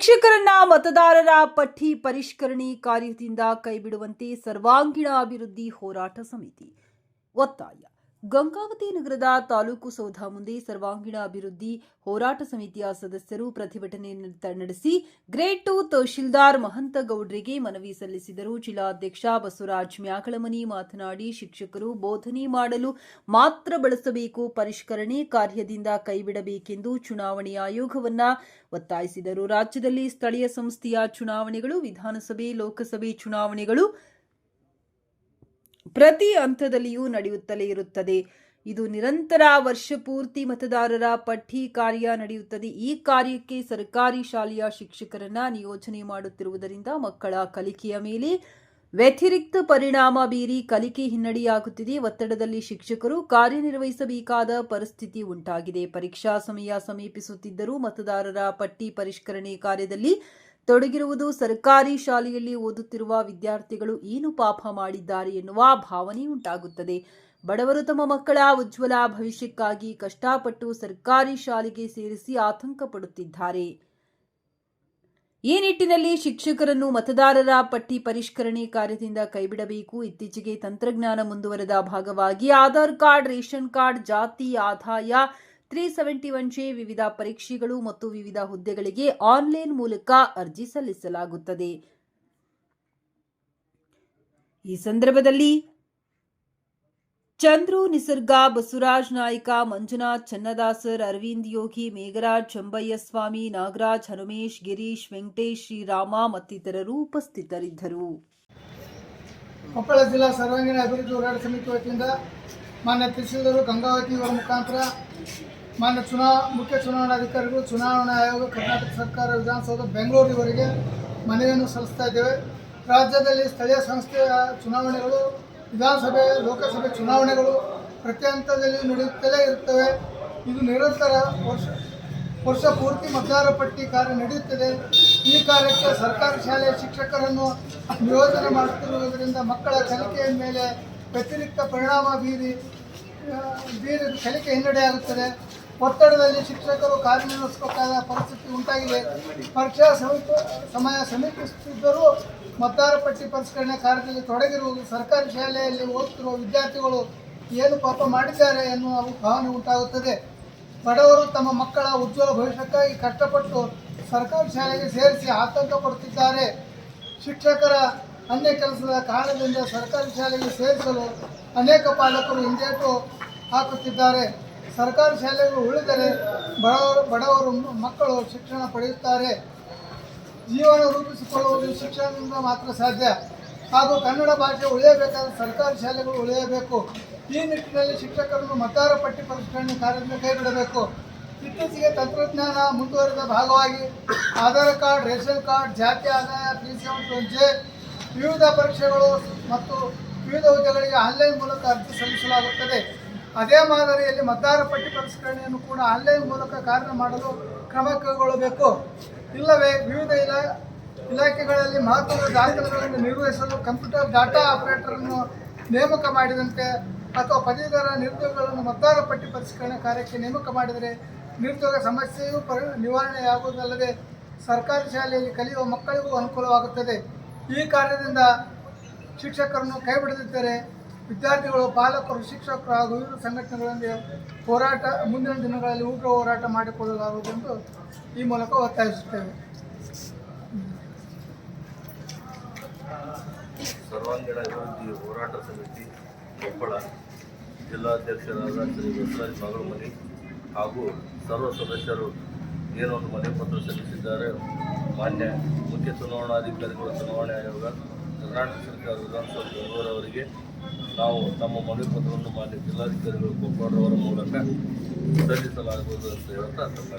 ಶಿಕ್ಷಕರನ್ನ ಮತದಾರರ ಪಟ್ಟಿ ಪರಿಷ್ಕರಣೆ ಕಾರ್ಯದಿಂದ ಕೈಬಿಡುವಂತೆ ಸರ್ವಾಂಗೀಣ ಅಭಿವೃದ್ಧಿ ಹೋರಾಟ ಸಮಿತಿ ಒತ್ತಾಯ. ಗಂಗಾವತಿ ನಗರದ ತಾಲೂಕು ಸೌಧ ಮುಂದೆ ಸರ್ವಾಂಗೀಣ ಅಭಿವೃದ್ಧಿ ಹೋರಾಟ ಸಮಿತಿಯ ಸದಸ್ಯರು ಪ್ರತಿಭಟನೆ ನಡೆಸಿ ಗ್ರೇಟ್ ಟು ತಹಶೀಲ್ದಾರ್ ಮಹಂತ ಗೌಡ್ರಿಗೆ ಮನವಿ ಸಲ್ಲಿಸಿದರು. ಜಿಲ್ಲಾಧ್ಯಕ್ಷ ಬಸವರಾಜ್ ಮ್ಯಾಕಳಮನಿ ಮಾತನಾಡಿ, ಶಿಕ್ಷಕರು ಬೋಧನೆ ಮಾಡಲು ಮಾತ್ರ ಬಳಸಬೇಕು, ಪರಿಷ್ಕರಣೆ ಕಾರ್ಯದಿಂದ ಕೈಬಿಡಬೇಕೆಂದು ಚುನಾವಣೆ ಆಯೋಗವನ್ನ ಒತ್ತಾಯಿಸಿದರು. ರಾಜ್ಯದಲ್ಲಿ ಸ್ಥಳೀಯ ಸಂಸ್ಥೆಯ ಚುನಾವಣೆಗಳು, ವಿಧಾನಸಭೆ, ಲೋಕಸಭೆ ಚುನಾವಣೆಗಳು ಪ್ರತಿ ಹಂತದಲ್ಲಿಯೂ ನಡೆಯುತ್ತಲೇ ಇರುತ್ತದೆ. ಇದು ನಿರಂತರ ವರ್ಷ ಪೂರ್ತಿ ಮತದಾರರ ಪಟ್ಟಿ ಕಾರ್ಯ ನಡೆಯುತ್ತದೆ. ಈ ಕಾರ್ಯಕ್ಕೆ ಸರ್ಕಾರಿ ಶಾಲೆಯ ಶಿಕ್ಷಕರನ್ನ ನಿಯೋಜನೆ ಮಾಡುತ್ತಿರುವುದರಿಂದ ಮಕ್ಕಳ ಕಲಿಕೆಯ ಮೇಲೆ ವ್ಯತಿರಿಕ್ತ ಪರಿಣಾಮ ಬೀರಿ ಕಲಿಕೆ ಹಿನ್ನಡೆಯಾಗುತ್ತಿದೆ. ಒತ್ತಡದಲ್ಲಿ ಶಿಕ್ಷಕರು ಕಾರ್ಯನಿರ್ವಹಿಸಬೇಕಾದ ಪರಿಸ್ಥಿತಿ ಉಂಟಾಗಿದೆ. ಪರೀಕ್ಷಾ ಸಮಯ ಸಮೀಪಿಸುತ್ತಿದ್ದರೂ ಮತದಾರರ ಪಟ್ಟಿ ಪರಿಷ್ಕರಣೆ ಕಾರ್ಯದಲ್ಲಿ ತೊಡಗಿರುವುದು ಸರ್ಕಾರಿ ಶಾಲೆಯಲ್ಲಿ ಓದುತ್ತಿರುವ ವಿದ್ಯಾರ್ಥಿಗಳು ಏನು ಪಾಪ ಮಾಡಿದ್ದಾರೆ ಎನ್ನುವ ಭಾವನೆ ಉಂಟಾಗುತ್ತದೆ. ಬಡವರು ತಮ್ಮ ಮಕ್ಕಳ ಉಜ್ವಲ ಭವಿಷ್ಯಕ್ಕಾಗಿ ಕಷ್ಟಪಟ್ಟು ಸರ್ಕಾರಿ ಶಾಲೆಗೆ ಸೇರಿಸಿ ಆತಂಕ ಪಡುತ್ತಿದ್ದಾರೆ. ಈ ನಿಟ್ಟಿನಲ್ಲಿ ಶಿಕ್ಷಕರನ್ನು ಮತದಾರರ ಪಟ್ಟಿ ಪರಿಷ್ಕರಣೆ ಕಾರ್ಯದಿಂದ ಕೈಬಿಡಬೇಕು. ಇತ್ತೀಚೆಗೆ ತಂತ್ರಜ್ಞಾನ ಮುಂದುವರೆದ ಭಾಗವಾಗಿ ಆಧಾರ್ ಕಾರ್ಡ್, ರೇಷನ್ ಕಾರ್ಡ್, ಜಾತಿ, ಆದಾಯ ತ್ರೀ ಸೆವೆಂಟಿ ಒನ್ ಜೆ ವಿವಿಧ ಪರೀಕ್ಷೆಗಳು ಮತ್ತು ವಿವಿಧ ಹುದ್ದೆಗಳಿಗೆ ಆನ್ಲೈನ್ ಮೂಲಕ ಅರ್ಜಿ ಸಲ್ಲಿಸಲಾಗುತ್ತದೆ. ಈ ಸಂದರ್ಭದಲ್ಲಿ ಚಂದ್ರು, ನಿಸರ್ಗ, ಬಸವರಾಜ್ ನಾಯ್ಕ, ಮಂಜುನಾಥ್, ಚನ್ನದಾಸರ್, ಅರವಿಂದ್ ಯೋಗಿ, ಮೇಘರಾಜ್ ಚಂಬಯ್ಯಸ್ವಾಮಿ ನಾಗರಾಜ್, ಹನುಮೇಶ್, ಗಿರೀಶ್, ವೆಂಕಟೇಶ್, ಶ್ರೀರಾಮ ಮತ್ತಿತರರು ಉಪಸ್ಥಿತರಿದ್ದರು. ಕೊಪ್ಪಳ ಜಿಲ್ಲಾ ಸರ್ವಾಂಗೀಣ ಅಭಿವೃದ್ಧಿ ಹೋರಾಟ ಸಮಿತಿ ವತಿಯಿಂದ ಮಾನ್ಯ ತಹಸೀಲ್ದಾರು ಗಂಗಾವತಿ ಅವರ ಮುಖಾಂತರ ಮಾನ್ಯ ಚುನಾವ ಮುಖ್ಯ ಚುನಾವಣಾಧಿಕಾರಿಗಳು, ಚುನಾವಣಾ ಆಯೋಗ, ಕರ್ನಾಟಕ ಸರ್ಕಾರ, ವಿಧಾನಸೌಧ, ಬೆಂಗಳೂರಿವರೆಗೆ ಮನವಿಯನ್ನು ಸಲ್ಲಿಸ್ತಾ ಇದ್ದೇವೆ. ರಾಜ್ಯದಲ್ಲಿ ಸ್ಥಳೀಯ ಸಂಸ್ಥೆಯ ಚುನಾವಣೆಗಳು, ವಿಧಾನಸಭೆ, ಲೋಕಸಭೆ ಚುನಾವಣೆಗಳು ಪ್ರತಿ ಹಂತದಲ್ಲಿ ನಡೆಯುತ್ತಲೇ ಇರುತ್ತವೆ. ಇದು ನಿರಂತರ ವರ್ಷ ವರ್ಷ ಪೂರ್ತಿ ಮತದಾರ ಪಟ್ಟಿ ಕಾರ್ಯ ನಡೆಯುತ್ತದೆ. ಈ ಕಾರ್ಯಕ್ಕೆ ಸರ್ಕಾರಿ ಶಾಲೆಯ ಶಿಕ್ಷಕರನ್ನು ನಿಯೋಜನೆ ಮಾಡುತ್ತಿರುವುದರಿಂದ ಮಕ್ಕಳ ಕಲಿಕೆಯ ಮೇಲೆ ವ್ಯತಿರಿಕ್ತ ಪರಿಣಾಮ ಬೀರಿ ಬೀರಿ ಕಲಿಕೆ ಹಿನ್ನಡೆಯಾಗುತ್ತದೆ ಒತ್ತಡದಲ್ಲಿ ಶಿಕ್ಷಕರು ಕಾರ್ಯನಿರ್ವಹಿಸಬೇಕಾದ ಪರಿಸ್ಥಿತಿ ಉಂಟಾಗಿದೆ. ಪರೀಕ್ಷಾ ಸಮೀಪ, ಸಮಯ ಸಮೀಪಿಸುತ್ತಿದ್ದರೂ ಮತದಾರ ಪಟ್ಟಿ ಪರಿಷ್ಕರಣೆ ಕಾರ್ಯದಲ್ಲಿ ತೊಡಗಿರುವುದು ಸರ್ಕಾರಿ ಶಾಲೆಯಲ್ಲಿ ಓದುತ್ತಿರುವ ವಿದ್ಯಾರ್ಥಿಗಳು ಏನು ಪಾಪ ಮಾಡಿದ್ದಾರೆ ಎನ್ನುವ ಭಾವನೆ ಉಂಟಾಗುತ್ತದೆ. ಬಡವರು ತಮ್ಮ ಮಕ್ಕಳ ಉಜ್ವಲ ಭವಿಷ್ಯಕ್ಕಾಗಿ ಕಷ್ಟಪಟ್ಟು ಸರ್ಕಾರಿ ಶಾಲೆಗೆ ಸೇರಿಸಿ ಆತಂಕ ಪಡುತ್ತಿದ್ದಾರೆ. ಶಿಕ್ಷಕರ ಅನ್ಯ ಕೆಲಸದ ಕಾರಣದಿಂದ ಸರ್ಕಾರಿ ಶಾಲೆಗೆ ಸೇರಿಸಲು ಅನೇಕ ಪಾಲಕರು ಹಿಂದೇಟು ಹಾಕುತ್ತಿದ್ದಾರೆ. ಸರ್ಕಾರಿ ಶಾಲೆಗಳು ಉಳಿದರೆ ಬಡವರು ಬಡವರು ಮಕ್ಕಳು ಶಿಕ್ಷಣ ಪಡೆಯುತ್ತಾರೆ. ಜೀವನ ರೂಪಿಸಿಕೊಳ್ಳುವುದು ಶಿಕ್ಷಣದಿಂದ ಮಾತ್ರ ಸಾಧ್ಯ. ಹಾಗೂ ಕನ್ನಡ ಭಾಷೆ ಉಳಿಯಬೇಕಾದ ಸರ್ಕಾರಿ ಶಾಲೆಗಳು ಉಳಿಯಬೇಕು. ಈ ನಿಟ್ಟಿನಲ್ಲಿ ಶಿಕ್ಷಕರನ್ನು ಮತದಾರ ಪಟ್ಟಿ ಪರಿಷ್ಕರಣೆ ಕಾರ್ಯದಿಂದ ಕೈಬಿಡಬೇಕು. ಇತ್ತೀಚೆಗೆ ತಂತ್ರಜ್ಞಾನ ಮುಂದುವರೆದ ಭಾಗವಾಗಿ ಆಧಾರ್ ಕಾರ್ಡ್, ರೇಷನ್ ಕಾರ್ಡ್, ಜಾತಿ ಆದಾಯ ತ್ರೀ ಟು ಜೆ ವಿವಿಧ ಪರೀಕ್ಷೆಗಳು ಮತ್ತು ವಿವಿಧ ಹುದ್ದೆಗಳಿಗೆ ಆನ್ಲೈನ್ ಮೂಲಕ ಅರ್ಜಿ ಸಲ್ಲಿಸಲಾಗುತ್ತದೆ. ಅದೇ ಮಾದರಿಯಲ್ಲಿ ಮತದಾರ ಪಟ್ಟಿ ಪರಿಷ್ಕರಣೆಯನ್ನು ಕೂಡ ಆನ್ಲೈನ್ ಮೂಲಕ ಕಾರ್ಯ ಮಾಡಲು ಕ್ರಮ ಕೈಗೊಳ್ಳಬೇಕು. ಇಲ್ಲವೇ ವಿವಿಧ ಇಲಾ, ಇಲಾಖೆಗಳಲ್ಲಿ ಮಹತ್ವದ ದಾಖಲೆಗಳನ್ನು ನಿರ್ವಹಿಸಲು ಕಂಪ್ಯೂಟರ್ ಡಾಟಾ ಆಪರೇಟರನ್ನು ನೇಮಕ ಮಾಡಿದಂತೆ ಅಥವಾ ಪದವೀಧರ ನಿರುದ್ಯೋಗಗಳನ್ನು ಮತದಾರ ಪಟ್ಟಿ ಪರಿಷ್ಕರಣೆ ಕಾರ್ಯಕ್ಕೆ ನೇಮಕ ಮಾಡಿದರೆ ನಿರುದ್ಯೋಗ ಸಮಸ್ಯೆಯೂ ಪರಿ, ನಿವಾರಣೆಯಾಗುವುದಲ್ಲದೆ ಸರ್ಕಾರಿ ಶಾಲೆಯಲ್ಲಿ ಕಲಿಯುವ ಮಕ್ಕಳಿಗೂ ಅನುಕೂಲವಾಗುತ್ತದೆ. ಈ ಕಾರ್ಯದಿಂದ ಶಿಕ್ಷಕರನ್ನು ಕೈಬಿಡದಿದ್ದರೆ ವಿದ್ಯಾರ್ಥಿಗಳು, ಪಾಲಕರು, ಶಿಕ್ಷಕರು ಹಾಗೂ ವಿವಿಧ ಸಂಘಟನೆಗಳೊಂದಿಗೆ ಹೋರಾಟ, ಮುಂದಿನ ದಿನಗಳಲ್ಲಿ ಉಗ್ರ ಹೋರಾಟ ಮಾಡಿಕೊಳ್ಳಲಾಗುವುದೆಂದು ಈ ಮೂಲಕ ಒತ್ತಾಯಿಸುತ್ತೇವೆ. ಸರ್ವಾಂಗೀಣ ಅಭಿವೃದ್ಧಿ ಹೋರಾಟ ಸಮಿತಿ ಕೊಪ್ಪಳ ಜಿಲ್ಲಾಧ್ಯಕ್ಷರಾದ ಶ್ರೀ ಬಸವರಾಜ್ ಹಾಗೂ ಸರ್ವ ಸದಸ್ಯರು ಏನೊಂದು ಮನೆ ಪತ್ರ ಸಲ್ಲಿಸಿದ್ದಾರೆ. ಮಾನ್ಯ ಮುಖ್ಯ ಚುನಾವಣಾಧಿಕಾರಿಗಳು ಚುನಾವಣೆ ಆಯೋಗ, ಕರ್ನಾಟಕ ಸರ್ಕಾರ ವಿಧಾನಸಭಾ ಬೆಂಗಳೂರವರಿಗೆ ನಾವು ನಮ್ಮ ಮನವಿ ಪತ್ರವನ್ನು ಮಾನ್ಯ ಜಿಲ್ಲಾಧಿಕಾರಿಗಳು ಕೊಪ್ಪಳರವರ ಮೂಲಕ ಸಲ್ಲಿಸಲಾಗುವುದು ಅಂತ ಹೇಳ್ತಾ ತಮ್ಮ